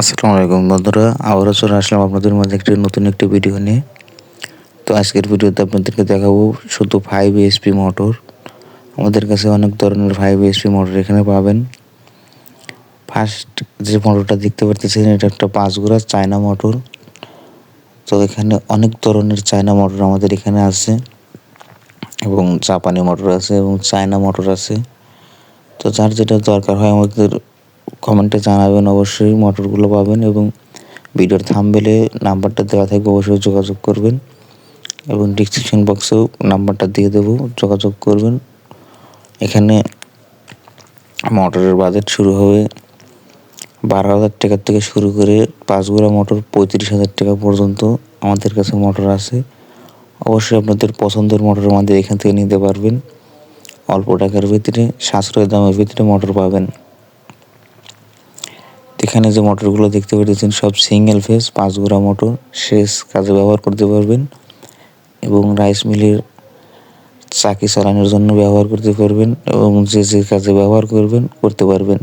আসসালামু আলাইকুম বন্ধুরা, আবারও চলে আসলাম আপনাদের মাঝে একটি নতুন একটি ভিডিও নিয়ে। তো আজকের ভিডিওতে আপনাদেরকে দেখাবো শুধু ফাইভ এসপি মোটর আমাদের কাছে অনেক ধরনের ফাইভ এসপি মোটর এখানে পাবেন। ফার্স্ট যে মোটরটা দেখতে পারতেছেন, এটা একটা পাঁচগুড়া চায়না মোটর তো এখানে অনেক ধরনের চায়না মোটর আমাদের এখানে আছে এবং জাপানি মোটর আছে এবং চায়না মোটর আছে। তো যার যেটা দরকার হয় আমাদের কমেন্টে জানাবেন অবশ্যই, মোটরগুলো পাবেন এবং ভিডিওর থামবেলে নাম্বারটা দেওয়া থাকবে, অবশ্যই যোগাযোগ করবেন এবং ডিসক্রিপশন বক্সেও নাম্বারটা দিয়ে দেবো, যোগাযোগ করবেন। এখানে মোটরের বাজেট শুরু হবে বারো হাজার টাকার থেকে শুরু করে পাঁচগুড়া মোটর পঁয়ত্রিশ হাজার টাকা পর্যন্ত আমাদের কাছে মোটর আছে। অবশ্যই আপনাদের পছন্দের মোটর আমাদের এখান থেকে নিতে পারবেন। অল্প টাকার ভিতরে, সাশ্রয় দামের ভিতরে মোটর পাবেন। এখানে যে মোটরগুলো দেখতে পাচ্ছেন সব সিঙ্গেল ফেজ পাঁচ গোড়া মোটর শেষ কাজে ব্যবহার করতে পারবেন এবং রাইস মিলের চাকি চালানোর জন্য ব্যবহার করতে পারবেন এবং যে যে কাজে ব্যবহার করবেন, করতে পারবেন।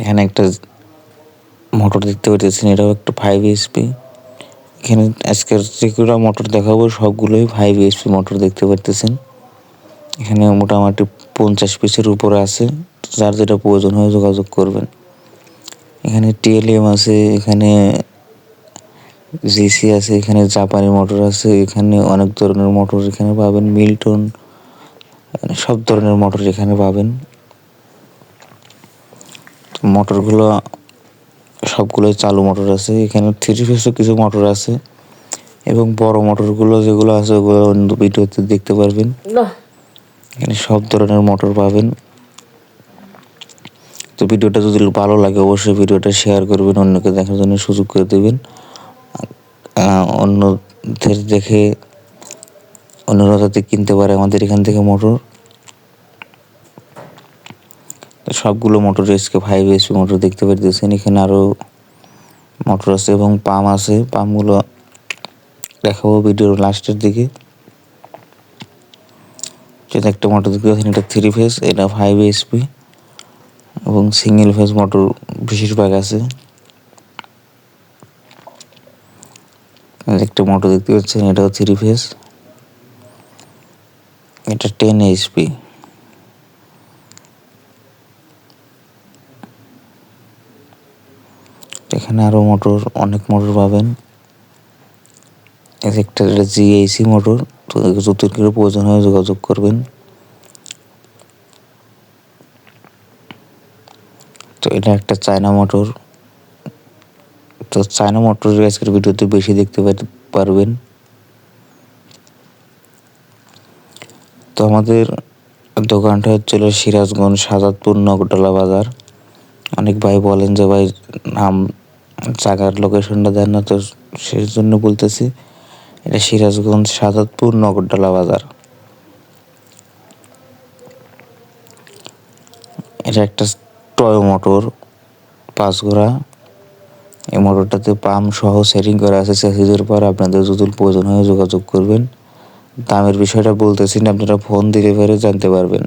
এখানে একটা মোটর দেখতে পাচ্ছেন এটাও একটা ফাইভ এসপি এখানে আজকের যেগুলো মোটর দেখাবো, সবগুলোই ফাইভ এসপি মোটর দেখতে পারতেছেন। এখানে মোটামুটি পঞ্চাশ পিসের উপরে আছে। যার যেটা প্রয়োজন হয় যোগাযোগ করবেন। এখানে টিএলএম আছে এখানে জিসি আছে এখানে জাপানি মোটর আছে এখানে অনেক ধরনের মোটর এখানে পাবেন মিল্টন সব ধরনের মোটর এখানে পাবেন। মোটরগুলো সবগুলোই চালু মোটর আছে এখানে থ্রি ফেসও কিছু মোটর আছে এবং বড় মোটরগুলো যেগুলো আছে ওগুলো ভিডিওতে দেখতে পারবেন। এখানে সব ধরনের মোটর পাবেন। তো ভিডিওটা যদি ভালো লাগে, অবশ্যই ভিডিওটা শেয়ার করবেন, অন্যকে দেখার জন্য সুযোগ করে দেবেন। অন্যদের দেখে, অন্যরা যাতে কিনতে পারে আমাদের এখান থেকে মোটর। সবগুলো motor SK five SP motor দেখতে পারতেছেন। এখানে আরও মোটর আছে এবং পাম আছে। পামগুলো দেখাবো ভিডিওর লাস্টের দিকে। যেটা একটা মোটর দেখতে পাচ্ছেন, এটা থ্রি ফেস এটা ফাইভ এসপি এবং সিঙ্গেল ফেজ মোটর বেশিরভাগ আছে। একটা মোটর দেখতে পাচ্ছেন এটাও থ্রি ফেজ এটা টেন এইচপি এখানে আরও মোটর অনেক মোটর পাবেন। একটা জিএসি মোটর তো যদি প্রয়োজন হয় যোগাযোগ করবেন। এটা একটা চায়না মোটর তো চায়না মোটর আজকের ভিডিওতে বেশি দেখতে পারবেন। তো আমাদের দোকানটা হচ্ছিল সিরাজগঞ্জ সাজাদপুর নগরডালা বাজার। অনেক ভাই বলেন যে, ভাই, নাম, জায়গার লোকেশনটা দেন না তো সেই জন্য বলতেছি, এটা সিরাজগঞ্জ সাজাদপুর নগরডালা বাজার। এটা একটা টয় মোটর, পাঁচ ঘোড়া। এই মোটরটাতে পাম্প সহ সেটিং করা আছে। চাষিদের পর আপনাদের যদি প্রয়োজন হয় যোগাযোগ করবেন। দামের বিষয়টা বলতেছি না, আপনারা ফোন দিলে পরে জানতে পারবেন।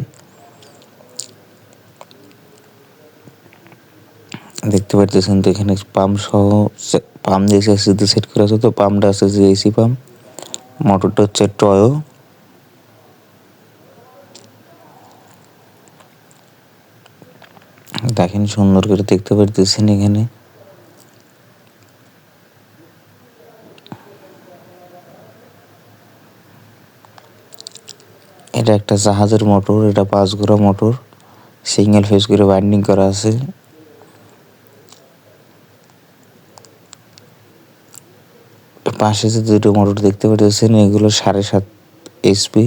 দেখতে পারতেছেন তো এখানে পাম্প সহ পাম্প দিয়ে সেট করা আছে তো, পাম্পটা আছে যে এসি পাম্প। মোটরটা হচ্ছে টয়ো দেখেন সুন্দর করে দেখতে পারতেছেন এখানে। এটা একটা জাহাজের মোটর, এটা পাঁচ ঘোড়া মোটর, সিঙ্গেল ফেস করে বাইন্ডিং করা আছে। পাশে যে দুটো মোটর দেখতে পাচ্ছেন এগুলো সাড়ে সাত এইচপি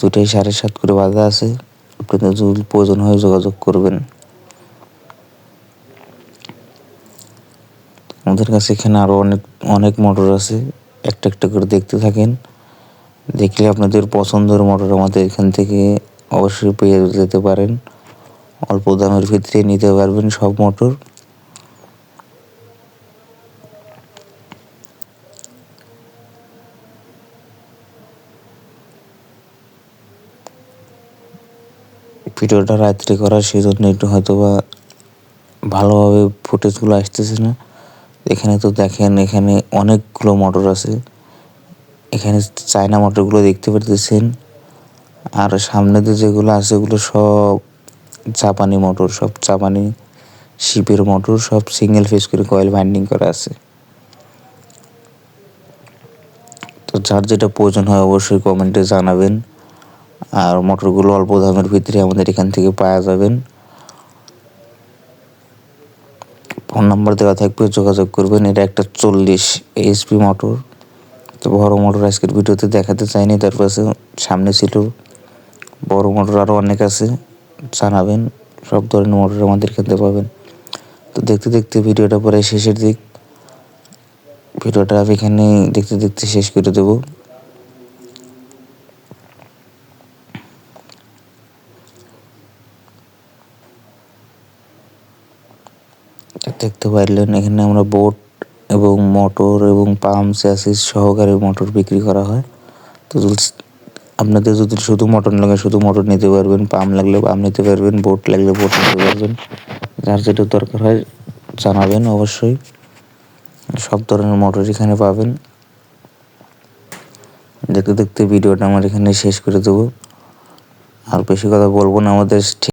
দুটাই সাড়ে সাত করে বাঁধা আছে। আপনাদের যদি প্রয়োজন হয় যোগাযোগ করবেন। আমাদের কাছে এখানে আরও অনেক অনেক মোটর আছে। একটা একটা করে দেখতে থাকেন। দেখলে আপনাদের পছন্দের মোটর আমাদের এখান থেকে অবশ্যই পেয়ে যেতে পারেন। অল্প দামের ভিতরে নিতে পারবেন সব মোটর। ভিডিওটা রাত্রে করা সেজন্য একটু হয়তো বা ভালোভাবে ফুটেজগুলো আসতেছে না। এখানে তো দেখেন, এখানে অনেকগুলো মোটর আছে। এখানে চায়না মোটরগুলো দেখতে পারতেছেন। আর সামনেতে যেগুলো আছে, ওগুলো সব জাপানি মোটর, সব জাপানি শিপের মোটর, সব সিঙ্গেল ফেস করে কয়েল বাইন্ডিং করা আছে। তো যার যেটা প্রয়োজন হয় অবশ্যই কমেন্টে জানাবেন। আর মোটরগুলো অল্প দামের ভিতরে আমাদের এখান থেকে পাওয়া যাবেন। ফোন নাম্বার দেওয়া থাকবে, যোগাযোগ করবেন। এটা একটা চল্লিশ এইচপি মোটর। তো বড় মোটর আজকের ভিডিওতে দেখাতে চাইনি, তার পাশে সামনে ছিল। বড় মোটর আরও অনেক আছে, জানাবেন। সব ধরনের মোটর আমাদের খেতে পাবেন। তো দেখতে দেখতে ভিডিওটা পরে শেষের দিক। ভিডিওটা আমি এখানে দেখতে দেখতে শেষ করে দেবো। দেখতে পারলেন এখানে আমরা বোট এবং মোটর এবং পাম্প চ্যাসিস সহকারে মোটর বিক্রি করা হয়। তো আপনাদের যদি শুধু মোটর লাগে, শুধু মোটর নিতে পারবেন, পাম্প লাগলে পাম্প নিতে পারবেন, বোট লাগলে বোট নিতে পারবেন। যার যেটা দরকার হয় জানাবেন অবশ্যই। সব ধরনের মোটর এখানে পাবেন। দেখতে দেখতে ভিডিওটা আমার এখানে শেষ করে দেবো। আর বেশি কথা বলব না, আমাদের